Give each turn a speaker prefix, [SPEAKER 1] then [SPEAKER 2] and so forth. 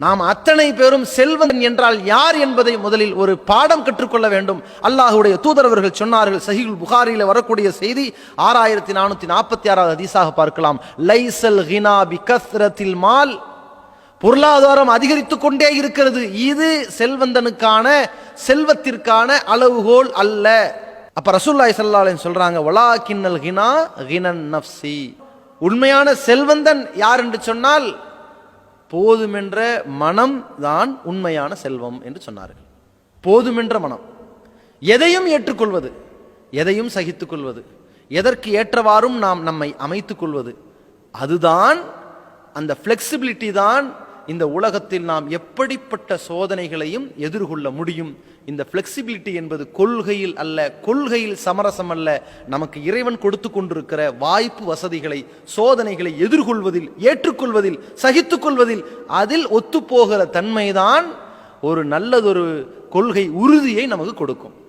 [SPEAKER 1] நாம் அத்தனை பேரும் செல்வன் என்றால் யார் என்பதை முதலில் ஒரு பாடம் கற்றுக்கொள்ள வேண்டும். அல்லாஹுடைய தூதரவர்கள் சொன்னார்கள் சஹிகுல் புகாரியில் வரக்கூடிய செய்தி ஆறாயிரத்தி நானூத்தி நாற்பத்தி ஆறாவது அதிசாக பார்க்கலாம். லைசல் ஹினா பி கஸ்ரத்தில் மால். பொருளாதாரம் அதிகரித்து கொண்டே இருக்கிறது. இது செல்வந்தனுக்கான செல்வத்திற்கான அளவுகோல் அல்ல. அப்ப ரசூல்லாய் சல்லாலேன்னு சொல்றாங்க வலா கிண்ணல் ஹினா ஹினன் நப்சி உண்மையான செல்வந்தன் யார் என்று சொன்னால் போதுமென்ற மனம் தான் உண்மையான செல்வம் என்று சொன்னார்கள். போதுமென்ற மனம். எதையும் ஏற்றுக்கொள்வது எதையும் சகித்துக்கொள்வது எதற்கு ஏற்றவாறும் நாம் நம்மை அமைத்துக் கொள்வது அதுதான் அந்த ஃப்ளெக்சிபிலிட்டி தான் இந்த உலகத்தில் நாம் எப்படிப்பட்ட சோதனைகளையும் எதிர்கொள்ள முடியும்? இந்த ஃப்ளெக்சிபிலிட்டி என்பது கொள்கையில் அல்ல கொள்கையில் சமரசம் அல்ல. நமக்கு இறைவன் கொடுத்து கொண்டிருக்கிற வாய்ப்பு வசதிகளை சோதனைகளை எதிர்கொள்வதில் ஏற்றுக்கொள்வதில் சகித்துக்கொள்வதில் அதில் ஒத்துப்போகிற தன்மைதான் ஒரு நல்லதொரு கொள்கை உறுதியை நமக்கு கொடுக்கும்.